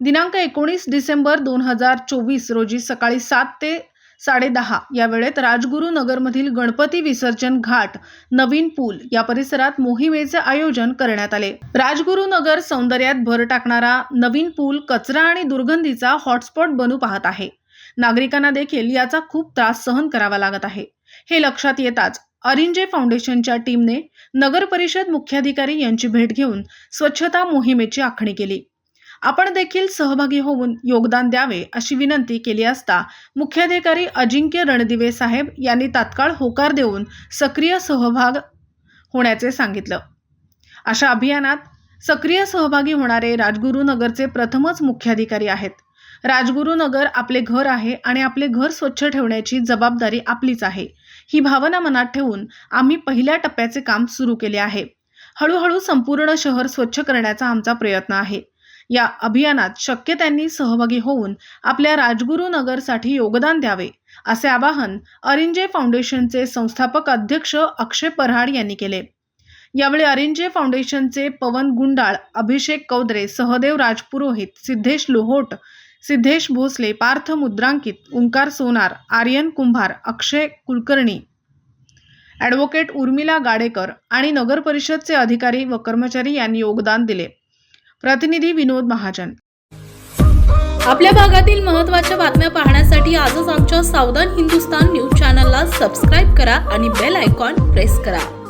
दिनांक एकोणीस डिसेंबर दोन हजार चोवीस रोजी सकाळी सात ते साडेदहा या वेळेत राजगुरू नगरमधील गणपती विसर्जन घाट नवीन पूल या परिसरात मोहिमेचे आयोजन करण्यात आले. राजगुरू नगर सौंदर्यात भर टाकणारा नवीन पूल कचरा आणि दुर्गंधीचा हॉटस्पॉट बनू पाहत आहे. नागरिकांना देखील याचा खूप त्रास सहन करावा लागत आहे. हे लक्षात येताच अरिंजे फाउंडेशनच्या टीमने नगर परिषद मुख्याधिकारी यांची भेट घेऊन स्वच्छता मोहिमेची आखणी केली. आपण देखील सहभागी होऊन योगदान द्यावे अशी विनंती केली असता मुख्याधिकारी अजिंक्य रणदिवे साहेब यांनी तात्काळ होकार देऊन सक्रिय सहभाग होण्याचे सांगितलं. अशा अभियानात सक्रिय सहभागी होणारे राजगुरुनगरचे प्रथमच मुख्याधिकारी आहेत. राजगुरुनगर आपले घर आहे आणि आपले घर स्वच्छ ठेवण्याची जबाबदारी आपलीच आहे. ही भावना मनात ठेवून आम्ही पहिल्या टप्प्याचे काम सुरू केले आहे. हळूहळू संपूर्ण शहर स्वच्छ करण्याचा आमचा प्रयत्न आहे. या अभियानात शक्य त्यांनी सहभागी होऊन आपल्या राजगुरू नगरसाठी योगदान द्यावे असे आवाहन अरिंजे फाउंडेशनचे संस्थापक अध्यक्ष अक्षय परहाड यांनी केले. यावेळी अरिंजे फाउंडेशनचे पवन गुंडाळ अभिषेक कौदरे सहदेव राजपुरोहित सिद्धेश लोहोट सिद्धेश भोसले पार्थ मुद्रांकित ओंकार सोनार आर्यन कुंभार अक्षय कुलकर्णी ॲडव्होकेट उर्मिला गाडेकर आणि नगर परिषदचे अधिकारी व कर्मचारी यांनी योगदान दिले. प्रतिनिधी विनोद महाजन. आपल्या भागातील महत्त्वाच्या बातम्या पाहण्यासाठी आजच आमच्या सावधान हिंदुस्तान न्यूज चॅनलला सबस्क्राईब करा आणि बेल आयकॉन प्रेस करा.